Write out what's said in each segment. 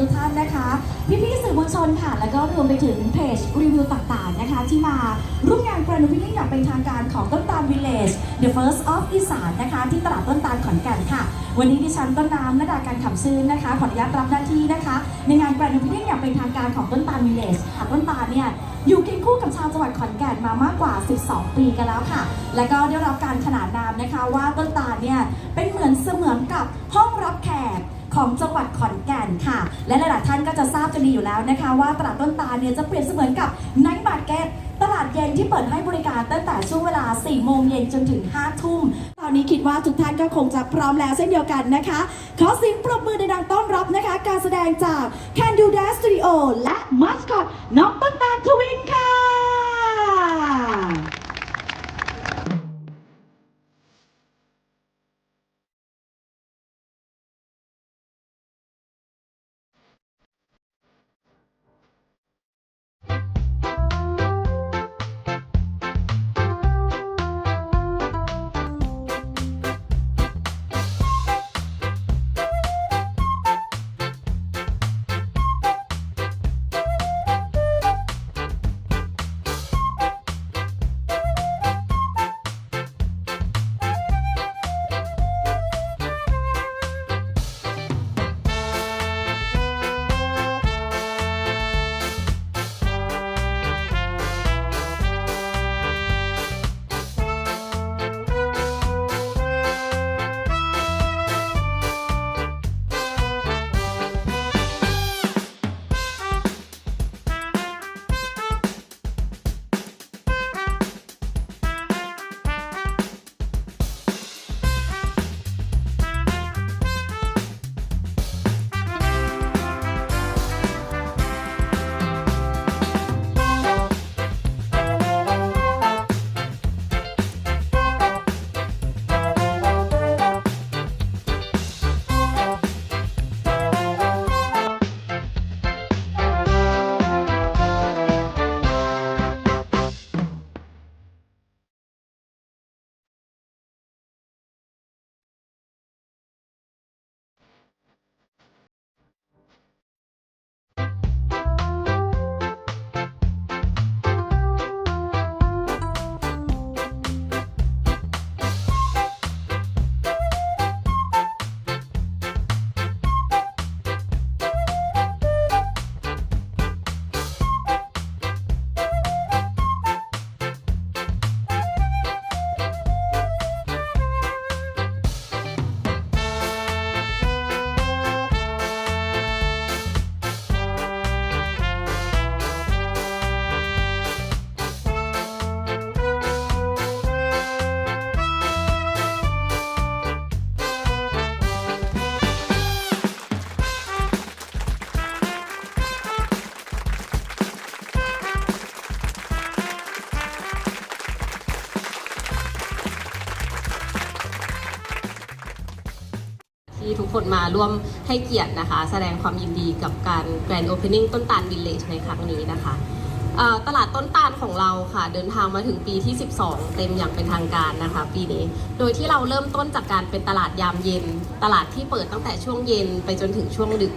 ทุกท่านนะคะ พี่ๆสื่อมวลชนค่ะ แล้วก็รวมไปถึงเพจรีวิวต่างๆนะคะ ที่มาร่วมงานแกรนด์พินิ่งอย่างเป็นทางการของต้นตาลวิลเลจ The First of อีสานนะคะ ที่ตลาดต้นตาลขอนแก่นค่ะ วันนี้ดิฉันต้นน้ำนดาการขำซื่นนะคะ ขออนุญาตรับหน้าที่นะคะ ในงานแกรนด์พินิ่งอย่างเป็นทางการของต้นตาลวิลเลจค่ะต้นตาลเนี่ยอยู่เคียงคู่กับชาวจังหวัดขอนแก่นมามากกว่า 12 ปีกันแล้วค่ะ และก็ได้รับการขนานนามนะคะ ว่าต้นตาลเนี่ยเป็นเหมือนเสมือนกับห้องรับแขก ของจังหวัดขอนแก่นค่ะ และหลายๆท่านก็จะทราบกันดีอยู่แล้วนะคะ ว่าตลาดต้นตาลเนี่ยจะเปรียบเสมือนกับไนท์มาร์เก็ตตลาดเย็นที่เปิดให้บริการตั้งแต่ช่วงเวลา 4 โมงเย็นจนถึง 5 ทุ่ม ตอนนี้คิดว่าทุกท่านก็คงจะพร้อมแล้วเช่นเดียวกันนะคะ ขอเสียงปรบมือในดังต้อนรับนะคะ การแสดงจาก Can Do Dance Studio และมัสคอตน้องต้นตาลทวิน ที่ทุกคนมาร่วมให้เกียรตินะคะ แสดงความยินดีกับการ Grand Opening ต้นตาล Village ในครั้งนี้นะคะตลาดต้นตาลของเราค่ะ เดินทางมาถึงปีที่ 12 เต็มอย่างเป็นทางการนะคะ ปีนี้ โดยที่เราเริ่มต้นจากการเป็นตลาดยามเย็น ตลาดที่เปิดตั้งแต่ช่วงเย็นไปจนถึงช่วงดึก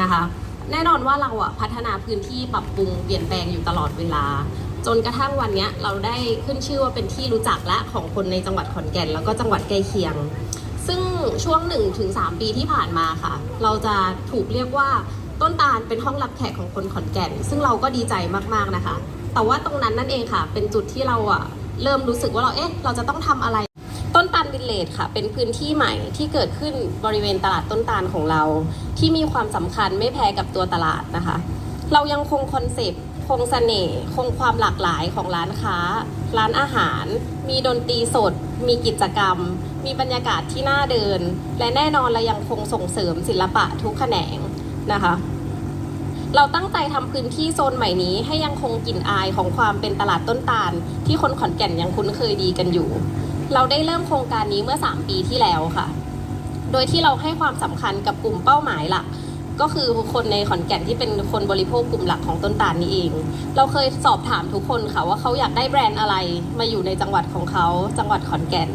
นะคะ แน่นอนว่าเราอะพัฒนาพื้นที่ปรับปรุงเปลี่ยนแปลงอยู่ตลอดเวลา จนกระทั่งวันนี้เราได้ขึ้นชื่อว่าเป็นที่รู้จักและของคนในจังหวัดขอนแก่น แล้วก็จังหวัดใกล้เคียง ซึ่งช่วง 1-3 ปีที่ผ่านมาค่ะ เราจะถูกเรียกว่าต้นตาลเป็นห้องรับแขกของคนขอนแก่น ซึ่งเราก็ดีใจมากๆนะคะ แต่ว่าตรงนั้นนั่นเองค่ะ เป็นจุดที่เราอะเริ่มรู้สึกว่าเราเอ๊ะเราจะต้องทำอะไร ต้นตาลวิลเลจค่ะ เป็นพื้นที่ใหม่ที่เกิดขึ้นบริเวณตลาดต้นตาลของเรา ที่มีความสำคัญไม่แพ้กับตัวตลาดนะคะ เรายังคงคอนเซปต์คงเสน่ห์คงความหลากหลายของร้านค้า ร้านอาหาร มีดนตรีสด มีกิจกรรม มีบรรยากาศที่น่าเดิน และแน่นอนเรายังคงส่งเสริมศิลปะทุกแขนงนะคะ เราตั้งใจทำพื้นที่โซนใหม่นี้ให้ยังคงกลิ่นอายของความเป็นตลาดต้นตาล ที่คนขอนแก่นยังคุ้นเคยดีกันอยู่ เราได้เริ่มโครงการนี้เมื่อ 3 ปีที่แล้วค่ะ โดยที่เราให้ความสำคัญกับกลุ่มเป้าหมายหลักก็คือคนในขอนแก่นที่เป็นคนบริโภคกลุ่มหลักของต้นตาลนี้เอง เราเคยสอบถามทุกคนค่ะว่าเขาอยากได้แบรนด์อะไรมาอยู่ในจังหวัดของเขาจังหวัดขอนแก่น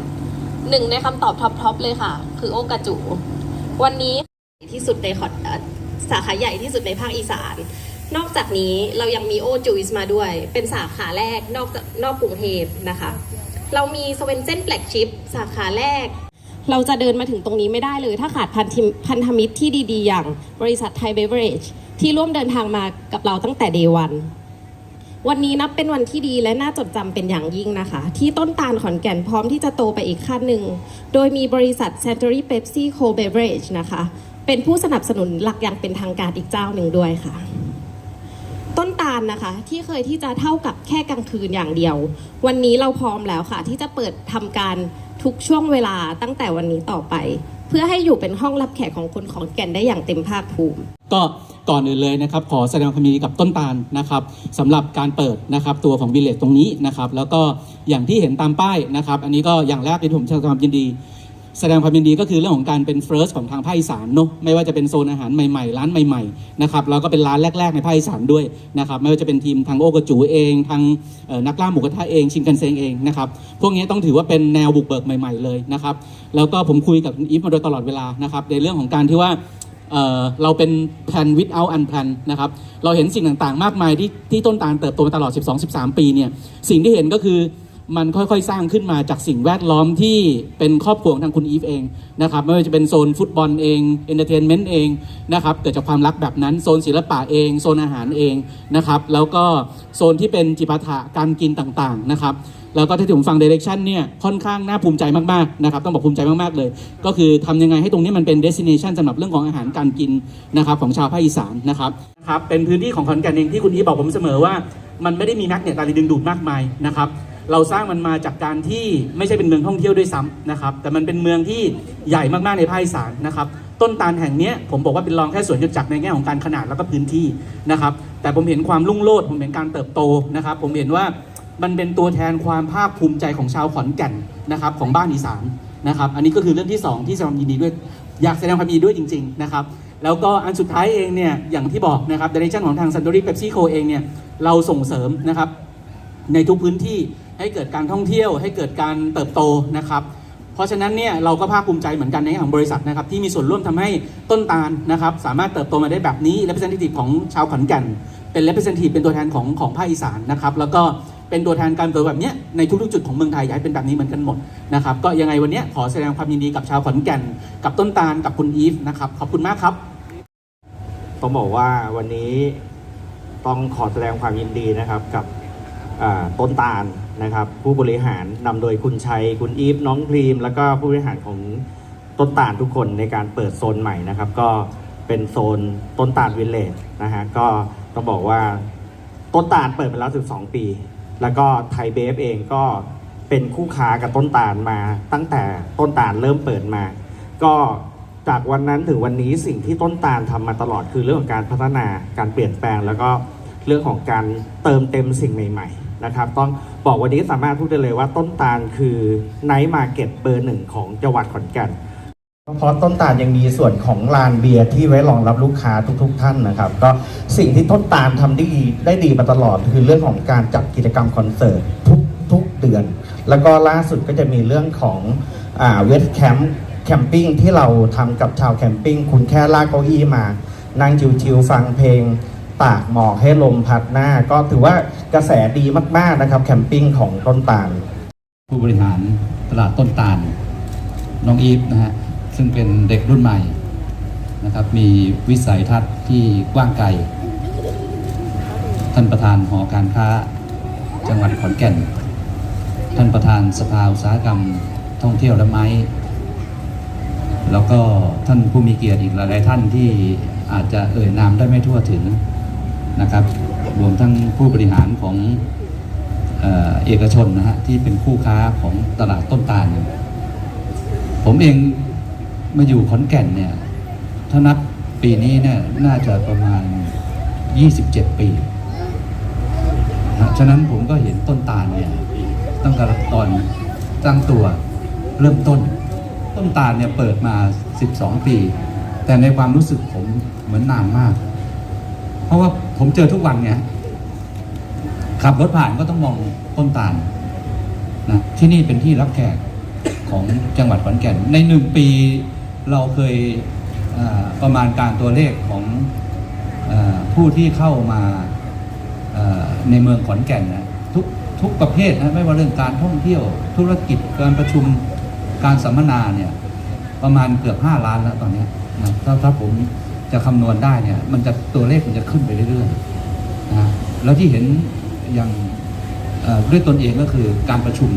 หนึ่งในคำตอบท็อปๆเลยค่ะ คือโอกาจู วันนี้ที่สุดในขอสาขาใหญ่ที่สุดในภาคอีสาน นอกจากนี้เรายังมีโอจูสมาด้วย เป็นสาขาแรกนอกนอกกรุงเทพนะคะ เรามีสเวนเซนแ l ลกชิพสาขาแรก เราจะเดินมาถึงตรงนี้ไม่ได้เลย ถ้าขาดพันธมพันธมิตรที่ดีๆ อย่างบริษัทไทยเบเวอร์เรจที่ร่วมเดินทางมากับเราตั้งแต่เดวัน วันนี้นับเป็นวันที่ดีและน่าจดจำเป็นอย่างยิ่งนะคะ ที่ต้นตาลขอนแก่นพร้อมที่จะโตไปอีกขั้นหนึ่ง โดยมีบริษัท Century Pepsi Co Beverage นะคะ เป็นผู้สนับสนุนหลักอย่างเป็นทางการอีกเจ้าหนึ่งด้วยค่ะ ต้นตาลนะคะที่เคยที่จะเท่ากับแค่กลางคืนอย่างเดียว วันนี้เราพร้อมแล้วค่ะ ที่จะเปิดทำการทุกช่วงเวลาตั้งแต่วันนี้ต่อไป เพื่อให้อยู่เป็นห้องรับแขกของคนของแก่นได้อย่างเต็มภาคภูมิ ก็ก่อนอื่นเลยนะครับ ขอแสดงความยินดีกับต้นตาลนะครับสำหรับการเปิดนะครับตัวของวิลเลจตรงนี้นะครับ แล้วก็อย่างที่เห็นตามป้ายนะครับ อันนี้ก็อย่างแรกที่ผมแสดงความยินดี แสดงความยินดีก็คือเรื่องของการเป็น first ของทางภาคอีสานเนอะไม่ว่าจะเป็นโซนอาหารใหม่ๆ ร้านใหม่ๆนะครับแล้วก็เป็นร้านแรก ๆ ในภาคอีสานด้วยนะครับไม่ว่าจะเป็นทีมทางโอกระจูเองทางนักล่าหมูกระทะเองชินกันเซงเองนะครับพวกนี้ต้องถือว่าเป็นแนวบุกเบิกใหม่ ๆเลยนะครับแล้วก็ผมคุยกับอีฟมาโดยตลอดเวลานะครับในเรื่องของการที่ว่าเเราเป็น plan without unplan นะครับ เราเห็นสิ่งต่างๆ มากมายที่ที่ต้นตาลเติบโตมาตลอด 12-13 ปีเนี่ย สิ่งที่เห็นก็คือ มันค่อยๆ สร้างขึ้นมาจากสิ่งแวดล้อมที่เป็นครอบครัวของทางคุณอีฟเองนะครับไม่ว่าจะเป็นโซนฟุตบอลเองเอนเตอร์เทนเมนต์เองนะครับเกิดจากความรักแบบนั้นโซนศิลปะเอง โซนอาหารเองนะครับแล้วก็โซนที่เป็นจิปาถะการกินต่างๆนะครับแล้วก็ถ้าผมฟัง direction เนี่ยค่อนข้างน่าภูมิใจมากๆนะครับต้องบอกภูมิใจมากๆเลย ก็คือทำยังไงให้ตรงนี้มันเป็น destination สำหรับเรื่องของอาหารการกินนะครับของชาวภาคอีสานนะครับครับเป็นพื้นที่ของขอนแก่นเองที่คุณอีฟบอกผมเสมอว่า มันไม่ได้มีแมกเนตอะไรดึงดูดมากมายนะครับ เราสร้างมันมาจากการที่ไม่ใช่เป็นเมืองท่องเที่ยวด้วยซ้ำนะครับ แต่มันเป็นเมืองที่ใหญ่มากๆในภาคอีสานนะครับ ต้นตาลแห่งนี้ผมบอกว่าเป็นรองแค่ส่วนจตุจักรในแง่ของการขนาดแล้วก็พื้นที่นะครับ แต่ผมเห็นความรุ่งโรจน์ผมเห็นการเติบโตนะครับ ผมเห็นว่ามันเป็นตัวแทนความภาคภูมิใจของชาวขอนแก่นนะครับของบ้านอีสานนะครับ อันนี้ก็คือเรื่องที่ 2 ที่แสดงความยินดีด้วย อยากแสดงความยินดีด้วยจริง ๆ นะครับ แล้วก็อันสุดท้ายเองเนี่ยอย่างที่บอกนะครับดิเรกชันของทางซันโดรีเ e ปซี่โคเองเนี่ยเราส่งเสริมนะครับในทุกพื้นที่ ให้เกิดการท่องเที่ยว ให้เกิดการเติบโตนะครับ เพราะฉะนั้นเนี่ยเราก็ภาคภูมิใจเหมือนกันในแง่ของบริษัทนะครับที่มีส่วนร่วมทำให้ต้นตาลนะครับสามารถเติบโตมาได้แบบนี้ representative ของชาวขอนแก่น เป็น representative เป็นตัวแทนของของภาคอีสานนะครับแล้วก็เป็นตัวแทนการเติบโตแบบเนี้ยในทุกๆจุดของเมืองไทยอยากให้เป็นแบบนี้เหมือนกันหมดนะครับก็ยังไงวันเนี้ยขอแสดงความยินดีกับชาวขอนแก่น กับต้นตาลกับคุณอีฟนะครับขอบคุณมากครับต้องบอกว่าวันนี้ต้องขอแสดงความยินดีนะครับกับต้นตาล นะครับผู้บริหารนำโดยคุณชัย คุณอีฟน้องพรีม แล้วก็ผู้บริหารของต้นตาลทุกคนในการเปิดโซนใหม่นะครับ ก็เป็นโซนต้นตาลวิลเลจนะฮะก็ต้องบอกว่าต้นตาลเปิดมาแล้ว 12 ปี แล้วก็ไทยเบฟเองก็เป็นคู่ค้ากับต้นตาลมาตั้งแต่ต้นตาลเริ่มเปิดมา ก็จากวันนั้นถึงวันนี้สิ่งที่ต้นตาลทำมาตลอดคือเรื่องของการพัฒนาการเปลี่ยนแปลง แล้วก็เรื่องของการเติมเต็มสิ่งใหม่ ๆ นะครับต้องบอกวันนี้สามารถพูดได้เลยว่าต้นตาลคือไนท์มาร์เก็ตเบอร์หนึ่งของจังหวัดขอนแก่นเพราะต้นตาลยังมีส่วนของลานเบียร์ที่ไว้รองรับลูกค้าทุกๆท่านนะครับ ก็สิ่งที่ต้นตาลทำได้ดีได้ดีมาตลอด คือเรื่องของการจัดกิจกรรมคอนเสิร์ตทุกทุกเดือน แล้วก็ล่าสุดก็จะมีเรื่องของอเวทแคมป์แคมปิ้งที่เราทำกับชาวแคมปิ้งคุณแค่ลากเก้าอี้มา นั่งชิวๆฟังเพลง ตากหมอกให้ลมพัดหน้า ก็ถือว่ากระแสดีมากๆนะครับ แคมปิ้งของต้นตาล ผู้บริหารตลาดต้นตาล น้องอีฟนะฮะซึ่งเป็นเด็กรุ่นใหม่นะครับ มีวิสัยทัศน์ที่กว้างไกล ท่านประธานหอการค้า จังหวัดขอนแก่น ท่านประธานสภาอุตสาหกรรมท่องเที่ยวและไม้ แล้วก็ท่านผู้มีเกียรติอีกหลายๆท่านที่อาจจะเอ่ยนามได้ไม่ทั่วถึง นะครับ รวมทั้งผู้บริหารของเอกชนนะฮะที่เป็นคู่ค้าของตลาดต้นตาล ผมเองมาอยู่ขอนแก่นเนี่ยถ้านับปีนี้เนี่ยน่าจะประมาณ 27 ปีนะฉะนั้นผมก็เห็นต้นตาลเนี่ยตั้งแต่ตอนตั้งตัวเริ่มต้น ต้นตาลเนี่ยเปิดมา 12 ปี แต่ในความรู้สึกผมเหมือนนานมาก เพราะว่าผมเจอทุกวันไงขับรถผ่านก็ต้องมองต้นตาลนะที่นี่เป็นที่รับแขกของจังหวัดขอนแก่น ในหนึ่งปีเราเคยประมาณการตัวเลขของอผู้ที่เข้ามาในเมืองขอนแก่นนะทุกทุกประเภทนะไม่ว่าเรื่องการท่องเที่ยว ธุรกิจการประชุมการสัมมนาเนี่ยประมาณเกือบ 5 ล้านแล้วตอนนี้นะถ้าถ้าผม จะคำนวณได้เนี่ย มันจะตัวเลขมันจะขึ้นไปเรื่อยๆนะแล้วที่เห็นอย่างด้วยตนเองก็คือการประชุม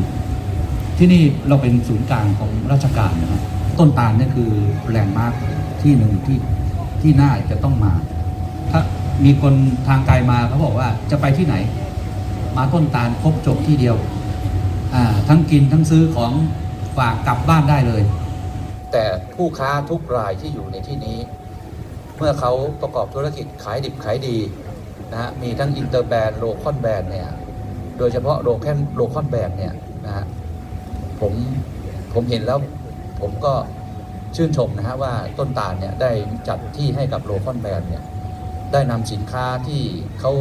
ที่นี่เราเป็นศูนย์กลางของราชการนะต้นตาลนี่คือแลนด์มาร์คที่หนึ่งที่ที่น่าจะต้องมา ถ้ามีคนทางไกลมาเขาบอกว่าจะไปที่ไหน มาต้นตาลครบจบที่เดียวทั้งกินทั้งซื้อของฝากกลับบ้านได้เลย แต่ผู้ค้าทุกรายที่อยู่ในที่นี้ เมื่อเขาประกอบธุรกิจขายดิบขายดีนะฮะมีทั้งอินเตอร์แบรนด์โลคอนแบรนด์เนี่ยโดยเฉพาะโลแคนโลคอนแบรนด์เนี่ยนะฮะผมผมเห็นแล้วผมก็ชื่นชมนะฮะว่าต้นตาลเนี่ยได้จัดที่ให้กับโลคอนแบรนด์เนี่ยได้นำสินค้าที่เขา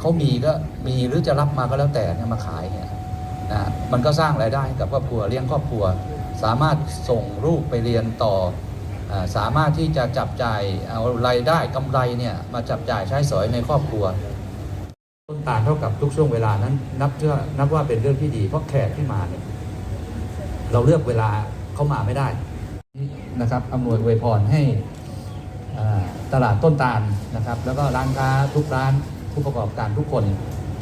เขามีก็มีหรือจะรับมาก็แล้วแต่เนี่ยมาขายเนี่ยนะมันก็สร้างรายได้ให้กับครอบครัวเลี้ยงครอบครัว สามารถส่งลูกไปเรียนต่อ สามารถที่จะจับจ่ายเอารายได้กำไรเนี่ยมาจับจ่ายใช้สอยในครอบครัว ต้นตาลเท่ากับทุกช่วงเวลานั้นนับเชื่อนับว่าเป็นเรื่องที่ดี เพราะแขกที่มาเนี่ยเราเลือกเวลาเข้ามาไม่ได้นะครับอำนวยอวยพรให้ตลาดต้นตาลนะครับ แล้วก็ร้านค้าทุกร้านผู้ประกอบการทุกคน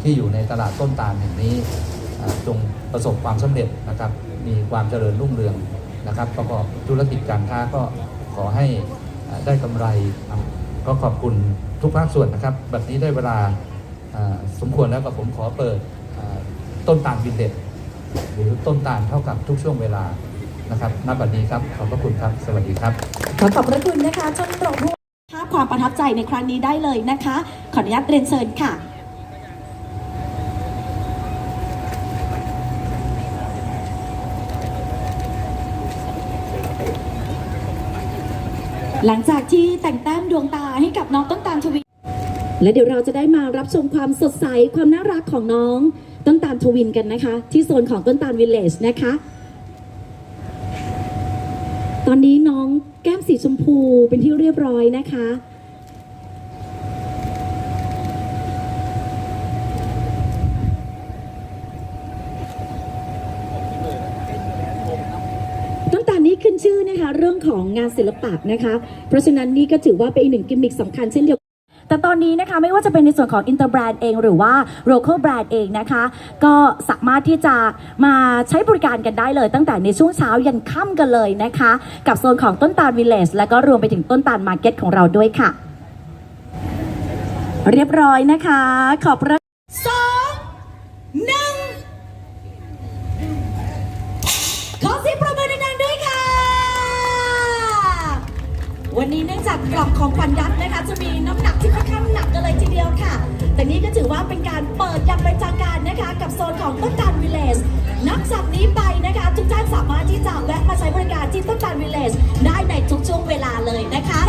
ที่อยู่ในตลาดต้นตาลแห่งนี้จงประสบความสำเร็จนะครับ มีความเจริญรุ่งเรืองนะครับ ประกอบธุรกิจการค้าก็ ขอให้ได้กำไรก็ขอบคุณทุกภาคส่วนนะครับ แบบนี้ได้เวลาสมควรแล้วกับผมขอเปิดต้นตาลวินเด็ดหรือต้นตาลเท่ากับทุกช่วงเวลานะครับณบัดนี้ครับ ขอบพระคุณครับ สวัสดีครับ ขอขอบพระคุณนะคะท่านรองผู้ภาพความประทับใจในครั้งนี้ได้เลยนะคะ ขออนุญาตเรียนเชิญค่ะ หลังจากที่แต่งแต้มดวงตาให้กับน้องต้นตาลทวีและเดี๋ยวเราจะได้มารับชมความสดใสความน่ารักของน้องต้นตาลทวินกันนะคะ ที่โซนของต้นตาลวิลเลจนะคะ ตอนนี้น้องแก้มสีชมพูเป็นที่เรียบร้อยนะคะ ต้นตาลนี้ ขึ้นชื่อนะคะเรื่องของงานศิลปะนะคะ เพราะฉะนั้นนี่ก็ถือว่าเป็นอีกหนึ่งกิมมิคสำคัญเช่นเดียวกันแต่ตอนนี้นะคะไม่ว่าจะเป็นในส่วนของ Inter Brand เองหรือว่า Local Brand เองนะคะ ก็สามารถที่จะมาใช้บริการกันได้เลย ตั้งแต่ในช่วงเช้ายันค่ำกันเลยนะคะ กับโซนของต้นตาลวิลเลจและก็รวมไปถึงต้นตาลมาร์เก็ตของเราด้วยค่ะ เรียบร้อยนะคะ ขอบพระ ดกกล่องของขวัญยักษ์นะคะ จะมีน้ำหนักที่ค่อนข้างหนักกันเลยทีเดียวค่ะ แต่นี่ก็ถือว่าเป็นการเปิดอย่างเป็นทางการนะคะ กับโซนของต้นตาลวิลเลจนับจากนี้ไปนะคะ ทุกท่านสามารถที่จะแวะมาใช้บริการที่ต้นตาลวิลเลจได้ในทุกช่วงเวลาเลยนะคะ